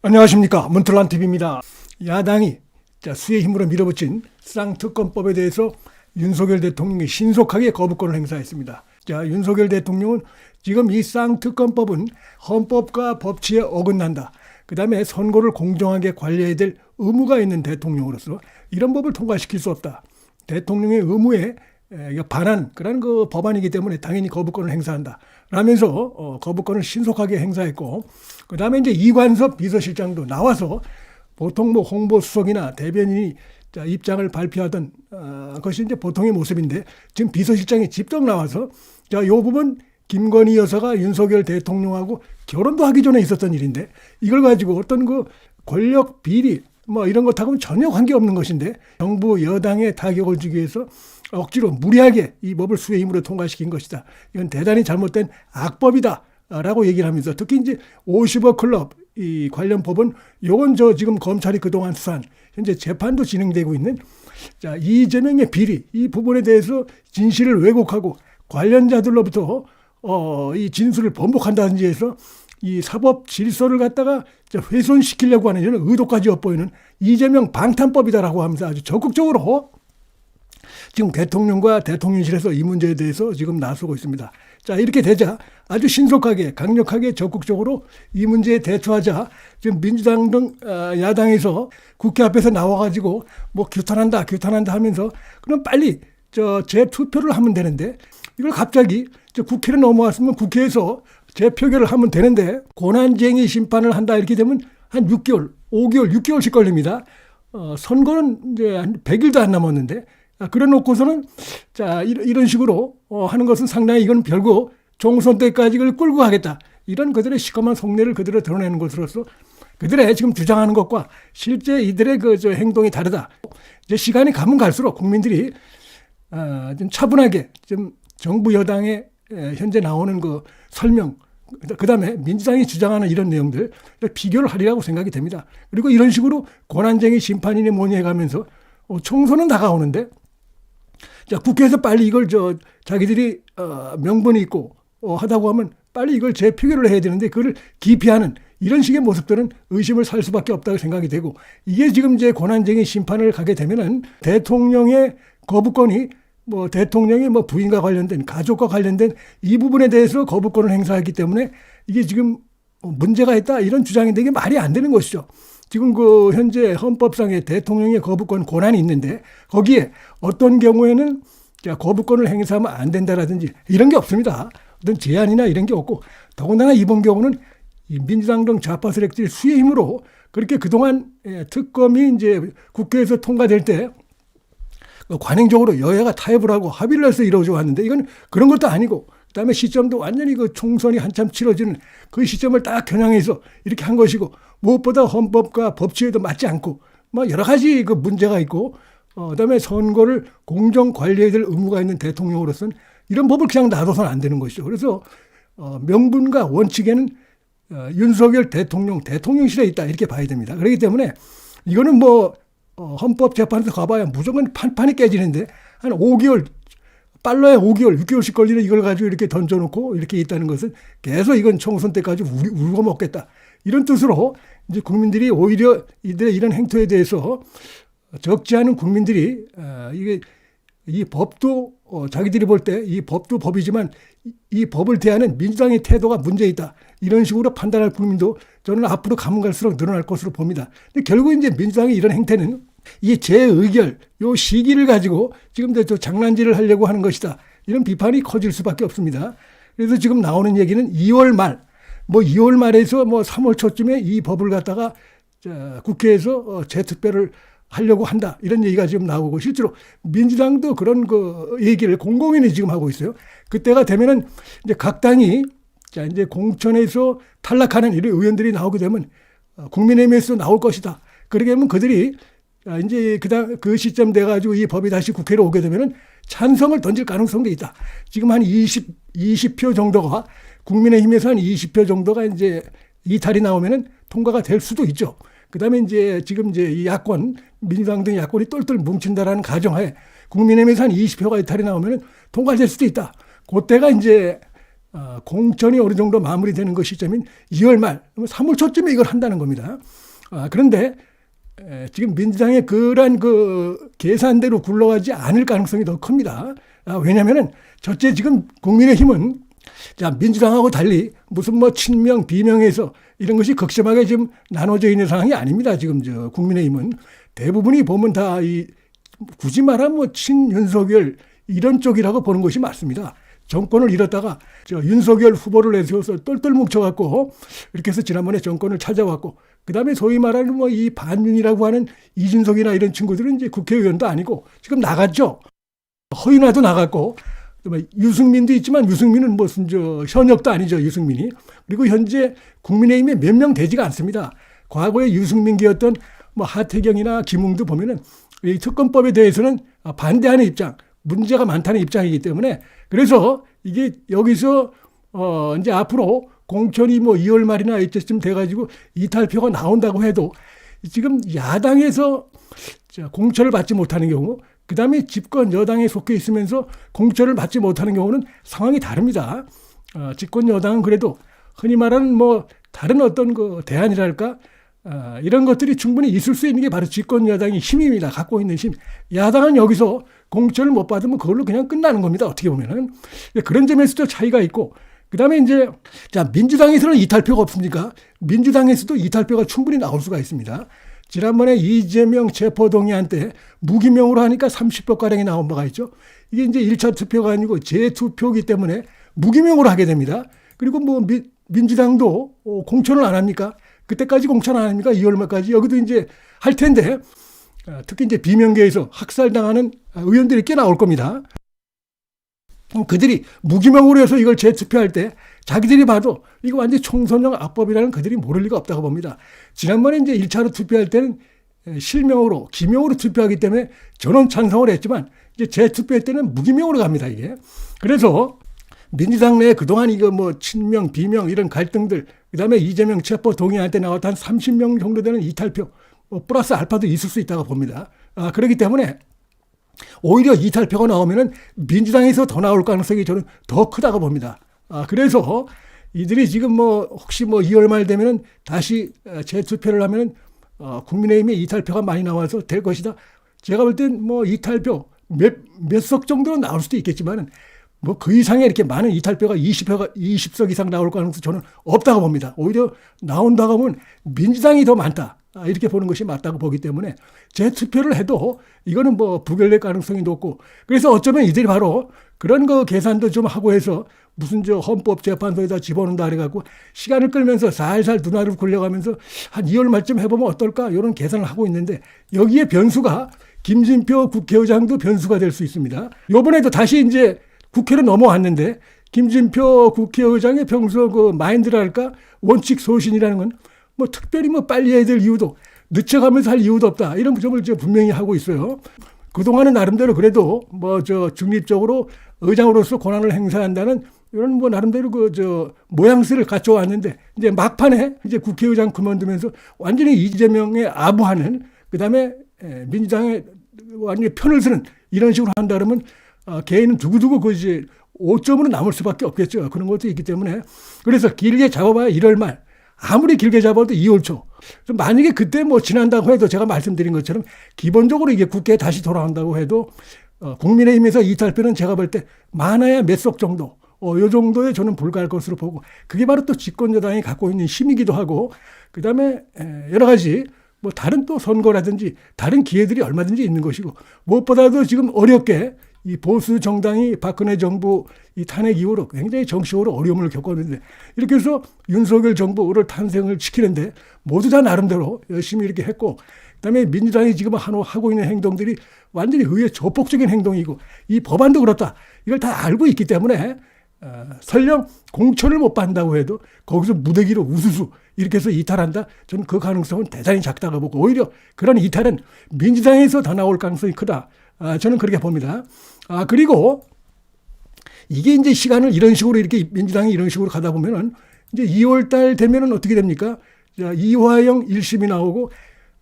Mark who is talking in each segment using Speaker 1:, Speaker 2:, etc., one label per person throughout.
Speaker 1: 안녕하십니까 문틀란 TV입니다. 야당이 자, 수의 힘으로 밀어붙인 쌍특검법에 대해서 윤석열 대통령이 신속하게 거부권을 행사했습니다. 자, 윤석열 대통령은 지금 이 쌍특검법은 헌법과 법치에 어긋난다. 그 다음에 선거를 공정하게 관리해야 될 의무가 있는 대통령으로서 이런 법을 통과시킬 수 없다. 대통령의 의무에 반한 그런 그 법안이기 때문에 당연히 거부권을 행사한다. 라면서 어, 거부권을 신속하게 행사했고 그 다음에 이제 이관섭 비서실장도 나와서 보통 뭐 홍보 수석이나 대변인이 자, 입장을 발표하던 어, 것이 이제 보통의 모습인데 지금 비서실장이 직접 나와서 자, 요 부분 김건희 여사가 윤석열 대통령하고 결혼도 하기 전에 있었던 일인데 이걸 가지고 어떤 그 권력 비리 뭐 이런 것하고는 전혀 관계없는 것인데 정부 여당에 타격을 주기 위해서 억지로 무리하게 이 법을 수의 힘으로 통과시킨 것이다. 이건 대단히 잘못된 악법이다. 라고 얘기를 하면서 특히 이제 50억 클럽 이 관련 법은 요건 저 지금 검찰이 그동안 수사한 현재 재판도 진행되고 있는 자 이재명의 비리 이 부분에 대해서 진실을 왜곡하고 관련자들로부터 어 이 진술을 번복한다든지 해서 이 사법 질서를 갖다가 저 훼손시키려고 하는 이런 의도까지 엿보이는 이재명 방탄법이다라고 하면서 아주 적극적으로 지금 대통령과 대통령실에서 이 문제에 대해서 지금 나서고 있습니다. 자, 이렇게 되자 아주 신속하게 강력하게 적극적으로 이 문제에 대처하자 지금 민주당 등 어, 야당에서 국회 앞에서 나와가지고 뭐 규탄한다, 규탄한다 하면서 그럼 빨리 저 재투표를 하면 되는데 이걸 갑자기 저 국회로 넘어왔으면 국회에서 재표결을 하면 되는데 고난쟁의 심판을 한다 이렇게 되면 한 6개월, 5개월, 6개월씩 걸립니다. 어, 선거는 이제 한 100일도 안 남았는데 아, 그래 놓고서는 자 이런, 이런 식으로 어, 하는 것은 상당히 이건 별거 총선 때까지 이걸 끌고 가겠다 이런 그들의 시커먼 속내를 그대로 드러내는 것으로서 그들의 지금 주장하는 것과 실제 이들의 그 저 행동이 다르다. 이제 시간이 가면 갈수록 국민들이 어, 좀 차분하게 좀 정부 여당의 에, 현재 나오는 그 설명 그 다음에 민주당이 주장하는 이런 내용들 비교를 하리라고 생각이 됩니다. 그리고 이런 식으로 고난쟁이 심판이니 뭐니 해가면서 어, 총선은 다가오는데 자, 국회에서 빨리 이걸 저 자기들이 어, 명분이 있고 어, 하다고 하면 빨리 이걸 재표결을 해야 되는데 그걸 기피하는 이런 식의 모습들은 의심을 살 수밖에 없다고 생각이 되고 이게 지금 이제 고난쟁의 심판을 가게 되면은 대통령의 거부권이 뭐 대통령의 뭐 부인과 관련된 가족과 관련된 이 부분에 대해서 거부권을 행사했기 때문에 이게 지금 문제가 있다 이런 주장이 되게 말이 안 되는 것이죠. 지금 그 현재 헌법상의 대통령의 거부권 권한이 있는데 거기에 어떤 경우에는 자, 거부권을 행사하면 안 된다라든지 이런 게 없습니다. 어떤 제한이나 이런 게 없고 더군다나 이번 경우는 이 민주당 등 좌파 세력들이 수의 힘으로 그렇게 그동안 예, 특검이 이제 국회에서 통과될 때 관행적으로 여야가 타협을 하고 합의를 해서 이루어져 왔는데 이건 그런 것도 아니고 그다음에 시점도 완전히 그 총선이 한참 치러지는 그 시점을 딱 겨냥해서 이렇게 한 것이고 무엇보다 헌법과 법치에도 맞지 않고 뭐 여러 가지 그 문제가 있고 어 그다음에 선거를 공정 관리해야 될 의무가 있는 대통령으로서는 이런 법을 그냥 놔둬서는 안 되는 것이죠. 그래서 어 명분과 원칙에는 어 윤석열 대통령 대통령실에 있다 이렇게 봐야 됩니다. 그렇기 때문에 이거는 뭐 어, 헌법재판소 가봐야 무조건 판판이 깨지는데 한 5개월 빨라야 5개월, 6개월씩 걸리는 이걸 가지고 이렇게 던져놓고 이렇게 있다는 것은 계속 이건 총선 때까지 우리 울고 먹겠다. 이런 뜻으로 이제 국민들이 오히려 이들의 이런 행태에 대해서 적지 않은 국민들이 어, 이게 이 법도 어, 자기들이 볼 때 이 법도 법이지만 이, 이 법을 대하는 민주당의 태도가 문제 있다. 이런 식으로 판단할 국민도 저는 앞으로 가면 갈수록 늘어날 것으로 봅니다. 근데 결국 이제 민주당의 이런 행태는 이 재의결, 요 시기를 가지고 지금 저 장난질을 하려고 하는 것이다. 이런 비판이 커질 수밖에 없습니다. 그래서 지금 나오는 얘기는 2월 말, 뭐 2월 말에서 뭐 3월 초쯤에 이 법을 갖다가 자, 국회에서 어, 재특별을 하려고 한다. 이런 얘기가 지금 나오고 실제로 민주당도 그런 그 얘기를 공공연히 지금 하고 있어요. 그때가 되면은 이제 각 당이 자, 이제 공천에서 탈락하는 이런 의원들이 나오게 되면 어, 국민의힘에서 나올 것이다. 그러게 하면 그들이 아, 이제 그다 그 시점 돼 가지고 이 법이 다시 국회로 오게 되면은 찬성을 던질 가능성도 있다. 지금 한 20, 20표 정도가 국민의힘에서 한 20표 정도가 이제 이탈이 나오면은 통과가 될 수도 있죠. 그다음에 이제 지금 이제 이 야권 민주당 등 야권이 똘똘 뭉친다라는 가정하에 국민의힘에서 한 20표가 이탈이 나오면은 통과될 수도 있다. 그때가 이제 어, 공천이 어느 정도 마무리되는 그 시점인 2월 말, 3월 초쯤에 이걸 한다는 겁니다. 아, 그런데 에, 지금 민주당의 그러한 그 계산대로 굴러가지 않을 가능성이 더 큽니다. 아, 왜냐면은 첫째 지금 국민의힘은 자, 민주당하고 달리 무슨 뭐 친명, 비명에서 이런 것이 극심하게 지금 나눠져 있는 상황이 아닙니다. 지금 저 국민의힘은 대부분이 보면 다 이 굳이 말하면 뭐 친윤석열 이런 쪽이라고 보는 것이 맞습니다. 정권을 잃었다가 저 윤석열 후보를 내세워서 똘똘 뭉쳐갖고 이렇게 해서 지난번에 정권을 찾아왔고 그 다음에 소위 말하는 뭐 이 반윤이라고 하는 이준석이나 이런 친구들은 이제 국회의원도 아니고 지금 나갔죠. 허윤아도 나갔고 유승민도 있지만 유승민은 무슨 저 현역도 아니죠 유승민이 그리고 현재 국민의힘에 몇 명 되지가 않습니다. 과거에 유승민계였던 뭐 하태경이나 김웅도 보면은 이 특검법에 대해서는 반대하는 입장, 문제가 많다는 입장이기 때문에 그래서 이게 여기서 어 이제 앞으로 공천이 뭐 2월 말이나 이때쯤 돼가지고 이탈표가 나온다고 해도 지금 야당에서 자, 공천을 받지 못하는 경우, 그 다음에 집권 여당에 속해 있으면서 공천을 받지 못하는 경우는 상황이 다릅니다. 어, 집권 여당은 그래도 흔히 말하는 뭐 다른 어떤 그 대안이랄까 어, 이런 것들이 충분히 있을 수 있는 게 바로 집권 여당의 힘입니다. 갖고 있는 힘. 야당은 여기서 공천을 못 받으면 그걸로 그냥 끝나는 겁니다. 어떻게 보면은 그런 점에서도 차이가 있고 그 다음에 이제, 자, 민주당에서는 이탈표가 없습니까? 민주당에서도 이탈표가 충분히 나올 수가 있습니다. 지난번에 이재명 체포동의안 때 무기명으로 하니까 30표가량이 나온 바가 있죠. 이게 이제 1차 투표가 아니고 재투표이기 때문에 무기명으로 하게 됩니다. 그리고 뭐 미, 민주당도 어, 공천을 안 합니까? 그때까지 공천 안 합니까? 2월 말까지. 여기도 이제 할 텐데, 어, 특히 이제 비명계에서 학살당하는 의원들이 꽤 나올 겁니다. 어, 그들이 무기명으로 해서 이걸 재투표할 때 자기들이 봐도 이거 완전 총선용 악법이라는 그들이 모를 리가 없다고 봅니다. 지난번에 이제 1차로 투표할 때는 실명으로, 기명으로 투표하기 때문에 전원 찬성을 했지만 이제 재투표할 때는 무기명으로 갑니다, 이게. 그래서 민주당 내에 그동안 이거 뭐 친명, 비명 이런 갈등들, 그 다음에 이재명 체포 동의할 때 나왔던 한 30명 정도 되는 이탈표, 뭐 플러스 알파도 있을 수 있다고 봅니다. 아, 그렇기 때문에 오히려 이탈표가 나오면은 민주당에서 더 나올 가능성이 저는 더 크다고 봅니다. 아, 그래서 이들이 지금 뭐 혹시 뭐 2월 말 되면은 다시 어, 재투표를 하면은 어, 국민의힘에 이탈표가 많이 나와서 될 것이다. 제가 볼 땐 뭐 이탈표 몇, 몇 석 정도는 나올 수도 있겠지만은 뭐 그 이상의 이렇게 많은 이탈표가 20표가 20석 이상 나올 가능성 저는 없다고 봅니다. 오히려 나온다고 하면 민주당이 더 많다. 아, 이렇게 보는 것이 맞다고 보기 때문에 재투표를 해도 이거는 뭐 부결될 가능성이 높고 그래서 어쩌면 이들이 바로 그런 거 계산도 좀 하고 해서 무슨 저 헌법재판소에다 집어넣는다 그래갖고 시간을 끌면서 살살 눈알을 굴려가면서 한 2월 말쯤 해보면 어떨까 이런 계산을 하고 있는데 여기에 변수가 김진표 국회의장도 변수가 될 수 있습니다. 요번에도 다시 이제 국회로 넘어왔는데 김진표 국회의장의 평소 그 마인드랄까 원칙 소신이라는 건 뭐 특별히 뭐 빨리 해야 될 이유도 늦춰가면서 할 이유도 없다 이런 점을 저 분명히 하고 있어요. 그동안은 나름대로 그래도 뭐 저 중립적으로 의장으로서 권한을 행사한다는 이런 뭐 나름대로 그 저 모양새를 갖춰왔는데 이제 막판에 이제 국회의장 그만두면서 완전히 이재명에 아부하는 그다음에 민주당의 완전히 편을 쓰는 이런 식으로 한다 그러면 어, 개인은 두고두고 그 이제 5점으로 남을 수밖에 없겠죠. 그런 것도 있기 때문에 그래서 길게 잡아봐야 1월 말 아무리 길게 잡아도 2월 초. 만약에 그때 뭐 지난다고 해도 제가 말씀드린 것처럼 기본적으로 이게 국회에 다시 돌아온다고 해도 어, 국민의힘에서 이탈표는 제가 볼 때 많아야 몇 석 정도, 어, 요 정도에 저는 불과할 것으로 보고 그게 바로 또 집권 여당이 갖고 있는 힘이기도 하고 그 다음에 여러 가지 뭐 다른 또 선거라든지 다른 기회들이 얼마든지 있는 것이고 무엇보다도 지금 어렵게 이 보수 정당이 박근혜 정부 이 탄핵 이후로 굉장히 정치적으로 어려움을 겪었는데 이렇게 해서 윤석열 정부를 탄생을 시키는데 모두 다 나름대로 열심히 이렇게 했고 그다음에 민주당이 지금 하고 있는 행동들이 완전히 의회 조폭적인 행동이고 이 법안도 그렇다 이걸 다 알고 있기 때문에 어, 설령 공천을 못 받는다고 해도 거기서 무대기로 우수수 이렇게 해서 이탈한다? 저는 그 가능성은 대단히 작다고 보고 오히려 그런 이탈은 민주당에서 더 나올 가능성이 크다. 아, 저는 그렇게 봅니다. 아, 그리고 이게 이제 시간을 이런 식으로 이렇게 민주당이 이런 식으로 가다 보면은 이제 2월 달 되면은 어떻게 됩니까? 자, 이화영 1심이 나오고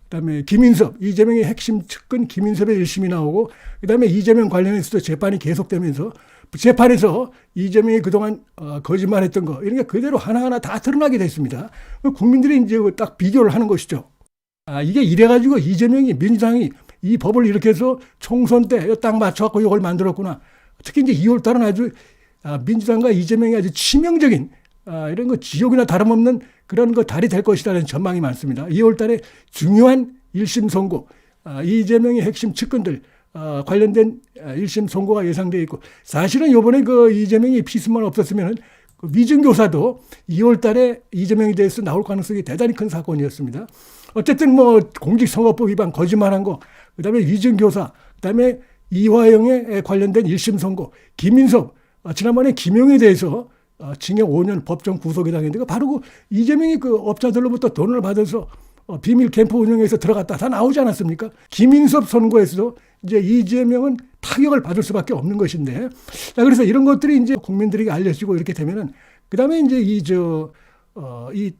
Speaker 1: 그다음에 김인섭, 이재명의 핵심 측근 김인섭의 1심이 나오고 그다음에 이재명 관련해서도 재판이 계속되면서 재판에서 이재명이 그동안 어, 거짓말했던 거 이런 게 그대로 하나하나 다 드러나게 됐습니다. 국민들이 이제 딱 비교를 하는 것이죠. 아, 이게 이래가지고 이재명이 민주당이 이 법을 이렇게 해서 총선 때 딱 맞춰갖고 이걸 만들었구나. 특히 이제 2월 달은 아주 아, 민주당과 이재명이 아주 치명적인 아, 이런 거 지옥이나 다름없는 그런 거 달이 될 것이라는 전망이 많습니다. 2월 달에 중요한 1심 선고, 아, 이재명의 핵심 측근들 아, 관련된 아, 1심 선고가 예상되어 있고 사실은 요번에 그 이재명이 피스만 없었으면 그 위증교사도 2월 달에 이재명에 대해서 나올 가능성이 대단히 큰 사건이었습니다. 어쨌든 뭐 공직선거법 위반 거짓말한 거, 그 다음에 위증교사, 그 다음에 이화영에 관련된 1심 선고, 김인섭, 아, 지난번에 김용에 대해서 어, 징역 5년 법정 구속이 당했는데 그 바로 그 이재명이 그 업자들로부터 돈을 받아서 어, 비밀 캠프 운영해서 들어갔다 다 나오지 않았습니까? 김인섭 선거에서도 이제 이재명은 타격을 받을 수밖에 없는 것인데, 자 그래서 이런 것들이 이제 국민들에게 알려지고 이렇게 되면은 그 다음에 이제 이저 어, 이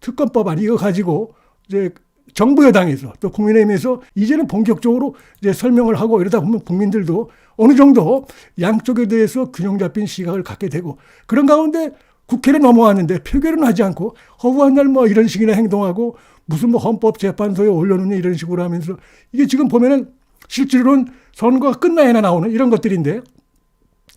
Speaker 1: 특검법안 이거 가지고 이제 정부 여당에서 또 국민의힘에서 이제는 본격적으로 이제 설명을 하고 이러다 보면 국민들도 어느 정도 양쪽에 대해서 균형 잡힌 시각을 갖게 되고 그런 가운데 국회를 넘어왔는데 표결은 하지 않고 허구한 날 뭐 이런 식이나 행동하고 무슨 뭐 헌법재판소에 올려놓는 이런 식으로 하면서 이게 지금 보면은 실제로는 선거가 끝나야나 나오는 이런 것들인데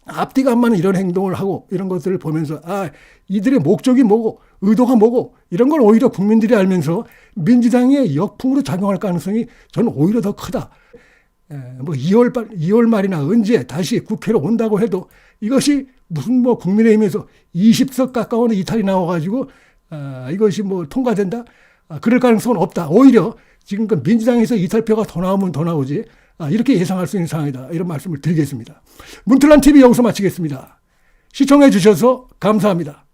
Speaker 1: 앞뒤가 안 맞는 이런 행동을 하고 이런 것들을 보면서 아 이들의 목적이 뭐고 의도가 뭐고 이런 걸 오히려 국민들이 알면서 민주당의 역풍으로 작용할 가능성이 저는 오히려 더 크다. 에, 뭐 2월, 2월 말이나 언제 다시 국회로 온다고 해도 이것이 무슨 뭐 국민의힘에서 20석 가까운 이탈이 나와가지고 아, 이것이 뭐 통과된다? 아, 그럴 가능성은 없다. 오히려 지금 그 민주당에서 이탈표가 더 나오면 더 나오지. 아, 이렇게 예상할 수 있는 상황이다. 이런 말씀을 드리겠습니다. 문틀란 TV 여기서 마치겠습니다. 시청해 주셔서 감사합니다.